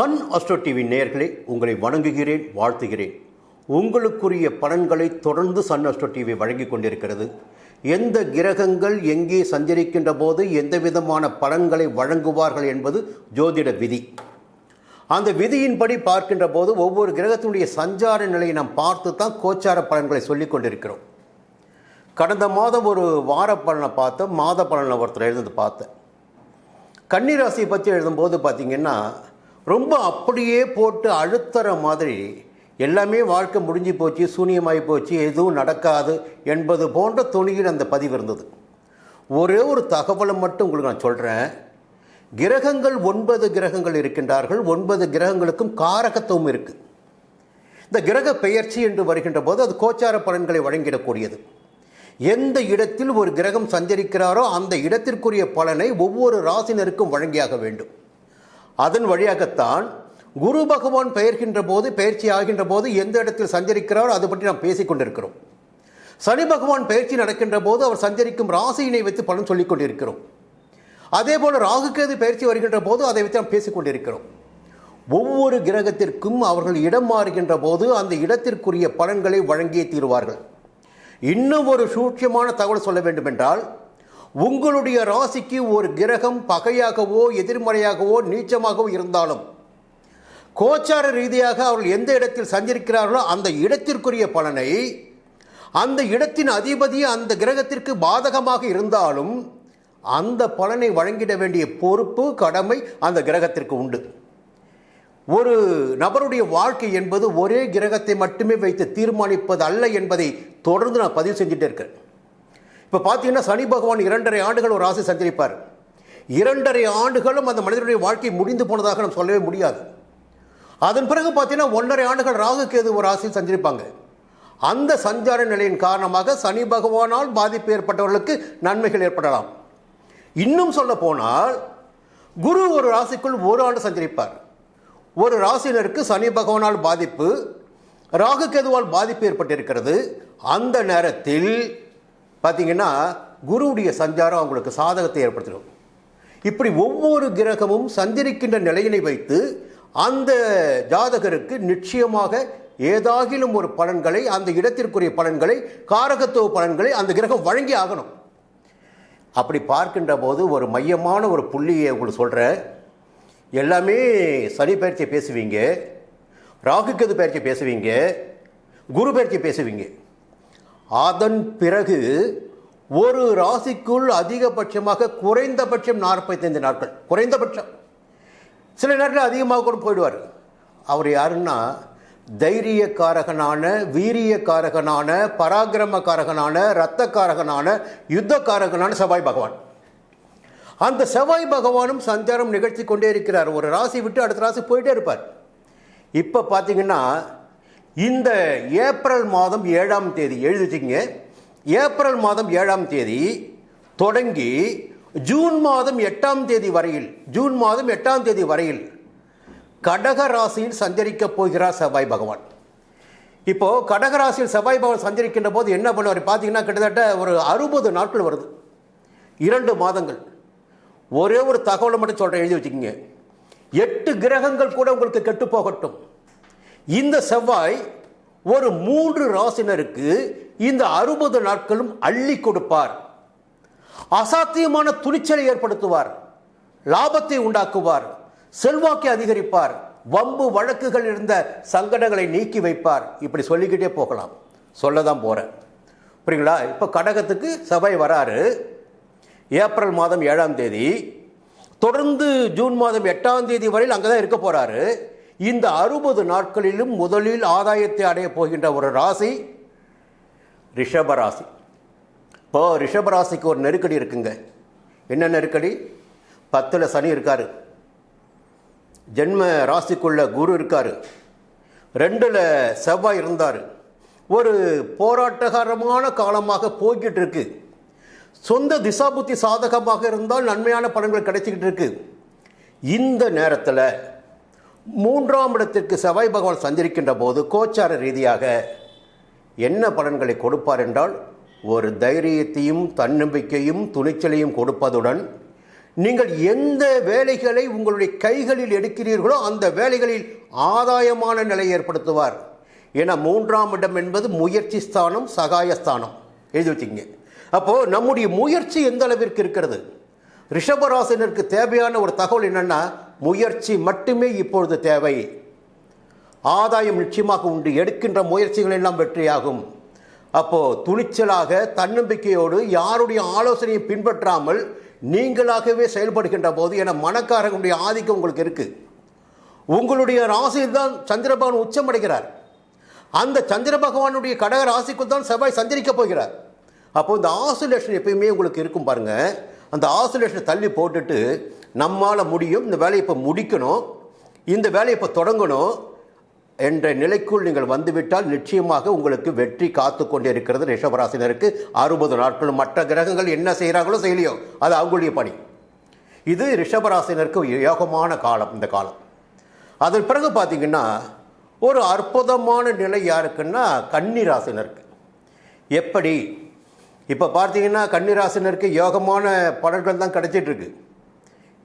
Sun astro TV நேயர்களே உங்களை வணங்குகிறேன் வாழ்த்துகிறேன். உங்களுக்குரிய பலன்களை தொடர்ந்து சன் அஸ்ட்ரோ டிவி வழங்கிக் கொண்டிருக்கிறது. எந்த கிரகங்கள் எங்கே சஞ்சரிக்கின்ற போது எந்த விதமான பலன்களை வழங்குவார்கள் என்பது ஜோதிட விதி. அந்த விதியின்படி பார்க்கின்ற போது ஒவ்வொரு கிரகத்தினுடைய சஞ்சார நிலையை நாம் பார்த்து தான் கோச்சார பலன்களை சொல்லிக் கொண்டிருக்கிறோம். கடந்த மாதம் ஒரு வார பலனை பார்த்தேன் மாத பலனை ஒருத்தர் எழுந்து பார்த்தேன். கன்னிராசியை பற்றி எழுதும்போது பார்த்தீங்கன்னா ரொம்ப அப்படியே போட்டு அழுத்துற மாதிரி எல்லாமே வாழ்க்கை முடிஞ்சு போச்சு சூனியமாகி போச்சு எதுவும் நடக்காது என்பது போன்ற துணியில் அந்த பதிவு இருந்தது. ஒரே ஒரு தகவலை மட்டும் உங்களுக்கு நான் சொல்கிறேன் கிரகங்கள் ஒன்பது கிரகங்கள் இருக்கின்றார்கள் ஒன்பது கிரகங்களுக்கும் காரகத்துவம் இருக்குது இந்த கிரக பெயர்ச்சி என்று வருகின்ற போது அது கோச்சார பலன்களை வழங்கிடக்கூடியது. எந்த இடத்தில் ஒரு கிரகம் சஞ்சரிக்கிறாரோ அந்த இடத்திற்குரிய பலனை ஒவ்வொரு ராசினருக்கும் வழங்கியாக வேண்டும். அதன் வழியாகத்தான் குரு பகவான் பெயர்கின்ற போது பயிற்சி ஆகின்ற போது எந்த இடத்தில் சஞ்சரிக்கிறாரோ அதை பற்றி நாம் பேசிக் கொண்டிருக்கிறோம். சனி பகவான் பயிற்சி நடக்கின்ற போது அவர் சஞ்சரிக்கும் ராசியினை வைத்து பலன் சொல்லிக் கொண்டிருக்கிறோம். அதே போல ராகுகேது பயிற்சி வருகின்ற போது அதை வைத்து நாம் பேசிக் கொண்டிருக்கிறோம். ஒவ்வொரு கிரகத்திற்கும் அவர்கள் இடம் மாறுகின்ற போது அந்த இடத்திற்குரிய பலன்களை வழங்கியே தீருவார்கள். இன்னும் ஒரு சூட்சியமான தகவல் சொல்ல வேண்டுமென்றால் உங்களுடைய ராசிக்கு ஒரு கிரகம் பகையாகவோ எதிர்மறையாகவோ நீச்சமாகவோ இருந்தாலும் கோச்சார ரீதியாக அவர்கள் எந்த இடத்தில் சஞ்சரிக்கிறார்களோ அந்த இடத்திற்குரிய பலனை அந்த இடத்தின் அதிபதி அந்த கிரகத்திற்கு பாதகமாக இருந்தாலும் அந்த பலனை வழங்கிட வேண்டிய பொறுப்பு கடமை அந்த கிரகத்திற்கு உண்டு. ஒரு நபருடைய வாழ்க்கை என்பது ஒரே கிரகத்தை மட்டுமே வைத்து தீர்மானிப்பது அல்ல என்பதை தொடர்ந்து நான் பதிவு செஞ்சுட்டே இருக்கேன் இப்போ பார்த்தீங்கன்னா சனி பகவான் இரண்டரை ஆண்டுகள் ஒரு ராசி சஞ்சரிப்பார். இரண்டரை ஆண்டுகளும் அந்த மனிதனுடைய வாழ்க்கை முடிந்து போனதாக நம்ம சொல்லவே முடியாது. அதன் பிறகு பார்த்தீங்கன்னா ஒன்றரை ஆண்டுகள் ராகு கேது ஒரு ராசியில் சஞ்சரிப்பாங்க. அந்த சஞ்சார நிலையின் காரணமாக சனி பகவானால் பாதிப்பு ஏற்பட்டவர்களுக்கு நன்மைகள் ஏற்படலாம். இன்னும் சொல்ல போனால் குரு ஒரு ராசிக்குள் ஒரு ஆண்டு சஞ்சரிப்பார். ஒரு ராசினருக்கு சனி பகவானால் பாதிப்பு ராகு கேதுவால் பாதிப்பு ஏற்பட்டிருக்கிறது. அந்த நேரத்தில் பார்த்தீங்கன்னா குருவுடைய சஞ்சாரம் அவங்களுக்கு சாதகத்தை ஏற்படுத்திடும். இப்படி ஒவ்வொரு கிரகமும் சஞ்சரிக்கின்ற நிலையினை வைத்து அந்த ஜாதகருக்கு நிச்சயமாக ஏதாகிலும் ஒரு பலன்களை அந்த இடத்திற்குரிய பலன்களை காரகத்துவ பலன்களை அந்த கிரகம் வழங்கி ஆகணும். அப்படி பார்க்கின்ற போது ஒரு மையமான ஒரு புள்ளியை உங்களுக்கு சொல்கிறேன் எல்லாமே சனி பயிற்சியை பேசுவீங்க ராகுக்கது பயிற்சி பேசுவீங்க குரு பயிற்சி பேசுவீங்க. அதன் பிறகு ஒரு ராசிக்குள் அதிகபட்சமாக குறைந்தபட்சம் நாற்பத்தைந்து நாட்கள். குறைந்தபட்சம். சில நேரத்தில் அதிகமாக கூட போயிடுவார். அவர் யாருன்னா தைரியக்காரகனான வீரியக்காரகனான பராக்கிரமக்காரகனான இரத்தக்காரகனான யுத்தக்காரகனான செவ்வாய் பகவான். அந்த செவ்வாய் பகவானும் சஞ்சாரம் நிகழ்த்தி கொண்டே இருக்கிறார். ஒரு ராசி விட்டு அடுத்த ராசி போயிட்டே இருப்பார். இப்போ பார்த்தீங்கன்னா இந்த ஏப்ரல் மாதம் ஏழாம் தேதி எழுதி வச்சுக்கங்க ஏப்ரல் மாதம் ஏழாம் தேதி தொடங்கி ஜூன் மாதம் எட்டாம் தேதி வரையில் ஜூன் மாதம் எட்டாம் தேதி வரையில் கடக ராசியில் சஞ்சரிக்க போகிறார் செவ்வாய் பகவான். இப்போ கடகராசியில் செவ்வாய் பகவான் சஞ்சரிக்கின்ற போது என்ன பண்ணுவார்? பார்த்தீங்கன்னா கிட்டத்தட்ட ஒரு அறுபது நாட்கள் வருது. இரண்டு மாதங்கள். ஒரே ஒரு தகவலை மட்டும் சொல்கிறேன் எழுதி வச்சுக்கோங்க. எட்டு கிரகங்கள் கூட உங்களுக்கு கெட்டு போகட்டும். இந்த செவ்வாய் ஒரு மூன்று ராசினருக்கு இந்த அறுபது நாட்களும் அள்ளி கொடுப்பார். அசாத்தியமான துணிச்சலை ஏற்படுத்துவார். லாபத்தை உண்டாக்குவார். செல்வாக்கை அதிகரிப்பார். வம்பு வழக்குகள் இருந்த சங்கடங்களை நீக்கி வைப்பார். இப்படி சொல்லிக்கிட்டே போகலாம். சொல்ல தான் போகிறேன் புரியுங்களா? இப்போ கடகத்துக்கு செவ்வாய் வராரு. ஏப்ரல் மாதம் ஏழாம் தேதி. தொடர்ந்து ஜூன் மாதம் எட்டாம் தேதி வரையில் அங்கே தான் இருக்க போகிறாரு இந்த அறுபது நாட்களிலும் முதலில் ஆதாயத்தை அடைய போகின்ற ஒரு ராசி ரிஷபராசி இப்போ ரிஷபராசிக்கு ஒரு நெருக்கடி இருக்குங்க. என்ன நெருக்கடி? பத்தில் சனி இருக்காரு. ஜென்ம ராசிக்குள்ள குரு இருக்காரு. ரெண்டில் செவ்வாய் இருந்தார். ஒரு போராட்டகரமான காலமாக போய்கிட்டு இருக்கு சொந்த திசாபுத்தி சாதகமாக இருந்தால் நன்மையான பலன்கள் கிடைச்சிக்கிட்டு இருக்கு இந்த நேரத்தில் மூன்றாம் இடத்திற்கு செவ்வாய் பகவான் சந்திருக்கின்ற போது கோச்சார ரீதியாக என்ன பலன்களை கொடுப்பார் என்றால் ஒரு தைரியத்தையும் தன்னம்பிக்கையும் துணிச்சலையும் கொடுப்பதுடன் நீங்கள் எந்த வேலைகளை உங்களுடைய கைகளில் எடுக்கிறீர்களோ அந்த வேலைகளில் ஆதாயமான நிலை ஏற்படுத்துவார். ஏன்னா மூன்றாம் இடம் என்பது முயற்சி ஸ்தானம் சகாயஸ்தானம் எழுதி வச்சுக்கங்க. அப்போது நம்முடைய முயற்சி எந்த அளவிற்கு இருக்கிறது? ரிஷபராசினருக்கு தேவையான ஒரு தகவல் என்னென்னா முயற்சி மட்டுமே இப்பொழுது தேவை. ஆதாயம் நிச்சயமாக உண்டு. எடுக்கின்ற முயற்சிகள் எல்லாம் வெற்றியாகும். அப்போது துணிச்சலாக தன்னம்பிக்கையோடு யாருடைய ஆலோசனையை பின்பற்றாமல் நீங்களாகவே செயல்படுகின்ற போது என மனக்காரங்களுடைய ஆதிக்கம் உங்களுக்கு இருக்குது உங்களுடைய ராசியில் தான் சந்திர பகவான் உச்சமடைகிறார் அந்த சந்திர பகவானுடைய கடக ராசிக்குள் தான் செவ்வாய் சஞ்சரிக்க போகிறார். அப்போ இந்த ஆசுலேஷன் எப்பயுமே உங்களுக்கு இருக்கும் பாருங்கள் அந்த ஆசோலேஷனை தள்ளி போட்டுட்டு நம்மால் முடியும் இந்த வேலையை இப்போ முடிக்கணும் இந்த வேலையை இப்போ தொடங்கணும் என்ற நிலைக்குள் நீங்கள் வந்துவிட்டால் நிச்சயமாக உங்களுக்கு வெற்றி காத்து கொண்டே இருக்கிறது ரிஷபராசினருக்கு. அறுபது நாட்கள் மற்ற கிரகங்கள் என்ன செய்கிறாங்களோ செய்யலையோ அது அவங்களுடைய பணி. இது ரிஷபராசினருக்கு யோகமான காலம் இந்த காலம். அதன் பிறகு பார்த்தீங்கன்னா ஒரு அற்புதமான நிலை யாருக்குன்னா கன்னிராசினருக்கு எப்படி? இப்போ பார்த்தீங்கன்னா கன்னிராசினருக்கு யோகமான பலன்கள் தான் கிடைச்சிட்டு இருக்கு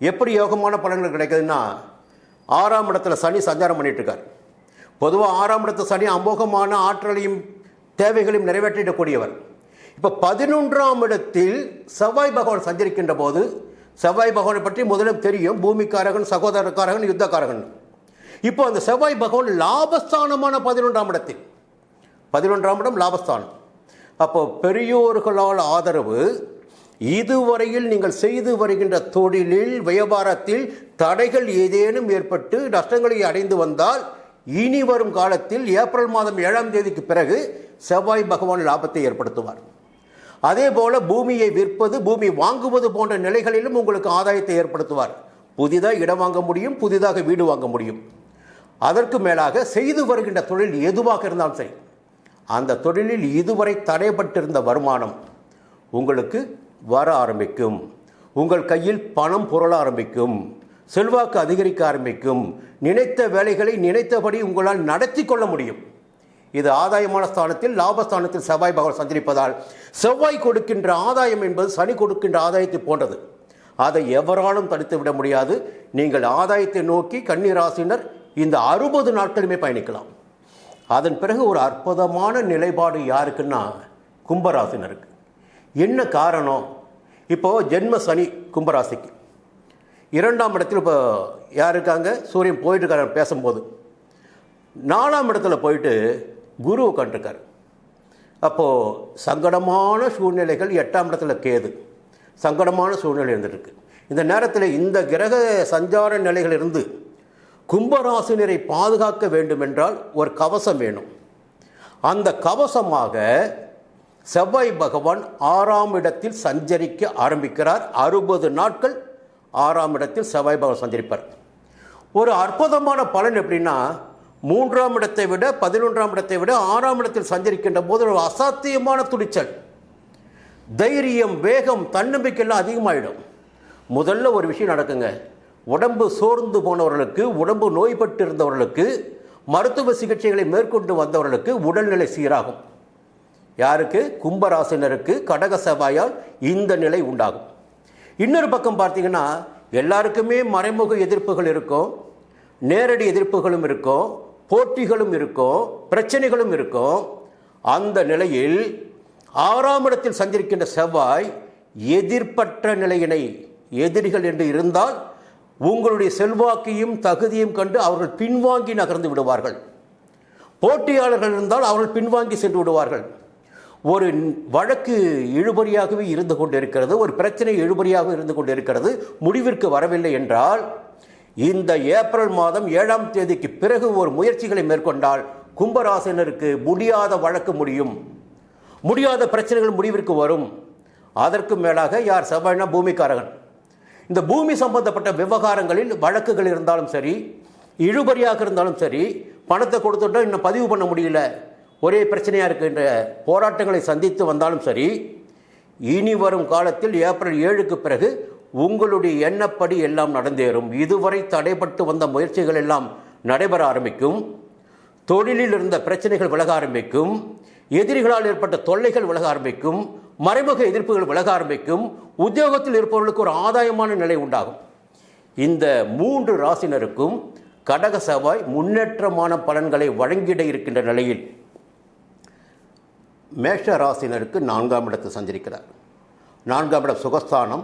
எப்படி யோகமான பலன்கள் கிடைக்குதுன்னா ஆறாம் இடத்துல சனி சஞ்சாரம் பண்ணிகிட்ருக்கார் இருக்கார் பொதுவாக ஆறாம் இடத்துல சனி அமோகமான ஆற்றலையும் தேவைகளையும் நிறைவேற்றிடக்கூடியவர். இப்போ பதினொன்றாம் இடத்தில் செவ்வாய் பகவான் சஞ்சரிக்கின்ற போது செவ்வாய் பகவானை பற்றி முதலில் தெரியும். பூமிக்காரகன் சகோதரக்காரகன் யுத்தக்காரகன். இப்போ அந்த செவ்வாய் பகவான் லாபஸ்தானமான பதினொன்றாம் இடத்தில். பதினொன்றாம் இடம் லாபஸ்தானம். அப்போ பெரியோர்களால் ஆதரவு இதுவரையில் நீங்கள் செய்து வருகின்ற தொழிலில் வியாபாரத்தில் தடைகள் ஏதேனும் ஏற்பட்டு நஷ்டங்களை அடைந்து வந்தால் இனி வரும் காலத்தில் ஏப்ரல் மாதம் ஏழாம் தேதிக்கு பிறகு செவ்வாய் பகவான் லாபத்தை ஏற்படுத்துவார். அதே போல பூமியை விற்பது பூமி வாங்குவது போன்ற நிலைகளிலும் உங்களுக்கு ஆதாயத்தை ஏற்படுத்துவார். புதிதாக இடம் வாங்க முடியும் புதிதாக வீடு வாங்க முடியும். அதற்கு மேலாக செய்து வருகின்ற தொழில் எதுவாக இருந்தாலும் சரி அந்த தொழிலில் இதுவரை தடைப்பட்டிருந்த வருமானம் உங்களுக்கு வர ஆரம்பிக்கும். உங்கள் கையில் பணம் புரள ஆரம்பிக்கும். செல்வாக்கு அதிகரிக்க ஆரம்பிக்கும். நினைத்த வேலைகளை நினைத்தபடி உங்களால் நடத்தி கொள்ள முடியும். இது ஆதாயமான ஸ்தானத்தில் லாபஸ்தானத்தில் செவ்வாய் பகவான் சஞ்சரிப்பதால் செவ்வாய் கொடுக்கின்ற ஆதாயம் என்பது சனி கொடுக்கின்ற ஆதாயத்தை போன்றது. அதை எவராலும் தடுத்து விட முடியாது. நீங்கள் ஆதாயத்தை நோக்கி கன்னிராசினர் இந்த அறுபது நாட்களுமே பயணிக்கலாம். அதன் பிறகு ஒரு அற்புதமான நிலைப்பாடு யாருக்குன்னா கும்பராசினருக்கு. என்ன காரணம்? இப்போ ஜென்ம சனி கும்பராசிக்கு. இரண்டாம் இடத்தில் இப்போ யார் இருக்காங்க? சூரியன் போயிட்டுருக்காரு பேசும்போது. நாலாம் இடத்துல போயிட்டு குரு உட்காந்துருக்கார் அப்போது சங்கடமான சூழ்நிலைகள் எட்டாம் இடத்துல கேது. சங்கடமான சூழ்நிலை இருந்துருக்கு இந்த நேரத்தில் இந்த கிரக சஞ்சார நிலைகள் இருந்து கும்பராசினரை பாதுகாக்க வேண்டுமென்றால் ஒரு கவசம் வேணும். அந்த கவசமாக செவ்வாய் பகவான் ஆறாம் இடத்தில் சஞ்சரிக்க ஆரம்பிக்கிறார். அறுபது நாட்கள் ஆறாம் இடத்தில் செவ்வாய் பகவான் சஞ்சரிப்பார். ஒரு அற்புதமான பலன் எப்படின்னா மூன்றாம் இடத்தை விட பதினொன்றாம் இடத்தை விட ஆறாம் இடத்தில் சஞ்சரிக்கின்ற போது ஒரு அசாத்தியமான துணிச்சல். தைரியம் வேகம் தன்னம்பிக்கையெல்லாம் அதிகமாகிடும் முதல்ல ஒரு விஷயம் நடக்குங்க. உடம்பு சோர்ந்து போனவர்களுக்கு உடம்பு நோய்பட்டு இருந்தவர்களுக்கு மருத்துவ சிகிச்சைகளை மேற்கொண்டு வந்தவர்களுக்கு உடல்நிலை சீராகும். யாருக்கு? கும்பராசினருக்கு கடக செவ்வாயால் இந்த நிலை உண்டாகும். இன்னொரு பக்கம் பார்த்தீங்கன்னா எல்லாருக்குமே மறைமுக எதிர்ப்புகள் இருக்கும் நேரடி எதிர்ப்புகளும் இருக்கும் போட்டிகளும் இருக்கும் பிரச்சனைகளும் இருக்கும். அந்த நிலையில் ஆறாம் இடத்தில் சந்திருக்கின்ற செவ்வாய் எதிர்ப்பற்ற நிலையினை எதிரிகள் என்று இருந்தால் உங்களுடைய செல்வாக்கையும் தகுதியும் கண்டு அவர்கள் பின்வாங்கி நகர்ந்து விடுவார்கள். போட்டியாளர்கள் இருந்தால் அவர்கள் பின்வாங்கி சென்று விடுவார்கள். ஒரு வழக்கு இழுபறியாகவே இருந்து கொண்டிருக்கிறது. ஒரு பிரச்சனை இழுபறியாக இருந்து கொண்டிருக்கிறது. முடிவிற்கு வரவில்லை என்றால் இந்த ஏப்ரல் மாதம் ஏழாம் தேதிக்கு பிறகு ஒரு முயற்சிகளை மேற்கொண்டால் கும்பராசினருக்கு முடியாத வழக்கு முடியும். முடியாத பிரச்சனைகள் முடிவிற்கு வரும். அதற்கு மேலாக யார் செவ்வாய்னா பூமிக்காரகன். இந்த பூமி சம்பந்தப்பட்ட விவகாரங்களில் வழக்குகள் இருந்தாலும் சரி இழுபறியாக இருந்தாலும் சரி பணத்தை கொடுத்துட்டோம் இன்னும் பதிவு பண்ண முடியல ஒரே பிரச்சனையாக இருக்கின்ற போராட்டங்களை சந்தித்து வந்தாலும் சரி இனி வரும் காலத்தில் ஏப்ரல் ஏழுக்கு பிறகு உங்களுடைய எண்ணப்படி எல்லாம் நடந்தேறும். இதுவரை தடைப்பட்டு வந்த முயற்சிகள் எல்லாம் நடைபெற ஆரம்பிக்கும். தொழிலில் இருந்த பிரச்சனைகள் விலக ஆரம்பிக்கும். எதிரிகளால் ஏற்பட்ட தொல்லைகள் விலக ஆரம்பிக்கும். மறைமுக எதிர்ப்புகள் விலக ஆரம்பிக்கும் உத்தியோகத்தில் இருப்பவர்களுக்கு ஒரு ஆதாயமான நிலை உண்டாகும். இந்த மூன்று ராசினருக்கும் கடக செவ்வாய் முன்னேற்றமான பலன்களை வழங்கிட இருக்கின்ற நிலையில் மேஷ ராசினருக்கு நான்காம் இடத்தை சந்திருக்கிறார் நான்காம் இடம் சுகஸ்தானம்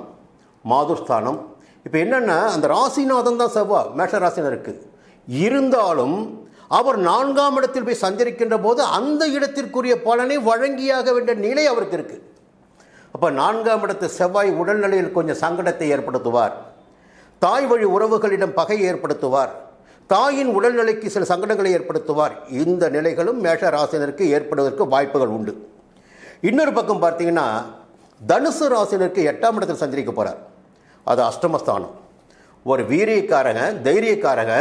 மாதுஸ்தானம். இப்போ என்னென்னா அந்த ராசிநாதன் தான் செவ்வாய் மேஷ ராசினருக்கு இருந்தாலும் அவர் நான்காம் இடத்தில் போய் சந்திருக்கின்ற போது அந்த இடத்திற்குரிய பலனை வழங்கியாக வேண்டிய நிலை அவருக்கு இருக்குது அப்போ நான்காம் இடத்து செவ்வாய் உடல்நிலையில் கொஞ்சம் சங்கடத்தை ஏற்படுத்துவார். தாய் வழி உறவுகளிடம் பகை ஏற்படுத்துவார். தாயின் உடல்நிலைக்கு சில சங்கடங்களை ஏற்படுத்துவார். இந்த நிலைகளும் மேஷ ராசினருக்கு ஏற்படுவதற்கு வாய்ப்புகள் உண்டு. இன்னொரு பக்கம் பார்த்தீங்கன்னா தனுசு ராசினருக்கு எட்டாம் இடத்தில் சஞ்சரிக்க போகிறார் அது அஷ்டமஸ்தானம். ஒரு வீரியக்காரங்க தைரியக்காரங்க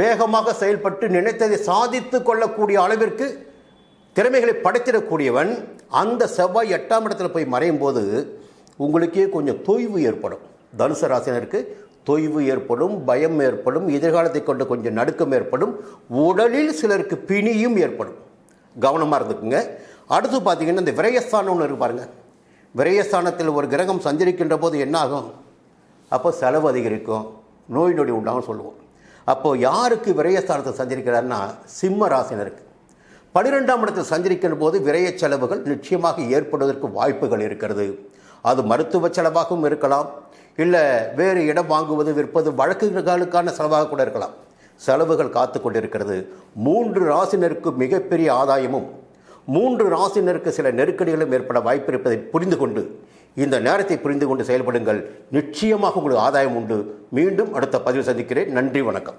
வேகமாக செயல்பட்டு நினைத்ததை சாதித்து கொள்ளக்கூடிய அளவிற்கு திறமைகளை படைத்திடக்கூடியவன். அந்த செவ்வாய் எட்டாம் இடத்துல போய் மறையும் போது உங்களுக்கே கொஞ்சம் தொய்வு ஏற்படும். தனுசு ராசினருக்கு தொய்வு ஏற்படும் பயம் ஏற்படும் எதிர்காலத்தை கொண்டு கொஞ்சம் நடுக்கம் ஏற்படும் உடலில் சிலருக்கு பிணியும் ஏற்படும். கவனமாக இருந்துக்குங்க. அடுத்து பார்த்தீங்கன்னா இந்த விரயஸ்தானம் ஒன்று இருக்கு விரயஸ்தானத்தில் ஒரு கிரகம் சஞ்சரிக்கின்ற போது என்ன ஆகும்? அப்போ செலவு அதிகரிக்கும். நோய் நொடி உண்டாகும் சொல்லுவோம். அப்போது யாருக்கு விரயஸ்தானத்தை சஞ்சரிக்கிறாருன்னா சிம்ம ராசினருக்கு பனிரெண்டாம் இடத்தில் சஞ்சரிக்கின்ற போது விரைய செலவுகள் நிச்சயமாக ஏற்படுவதற்கு வாய்ப்புகள் இருக்கிறது. அது மருத்துவ செலவாகவும் இருக்கலாம். இல்லை வேறு இடம் வாங்குவது விற்பது வழக்குகளுக்கான செலவாக கூட இருக்கலாம். செலவுகள் காத்து கொண்டிருக்கிறது. மூன்று ராசினருக்கு மிகப்பெரிய ஆதாயமும் மூன்று ராசினருக்கு சில நெருக்கடிகளும் ஏற்பட வாய்ப்பு இருப்பதை புரிந்து கொண்டு இந்த நேரத்தை புரிந்து கொண்டு செயல்படுங்கள். நிச்சயமாக உங்களுக்கு ஆதாயம் உண்டு. மீண்டும் அடுத்த பதிவு சந்திக்கிறேன். நன்றி வணக்கம்.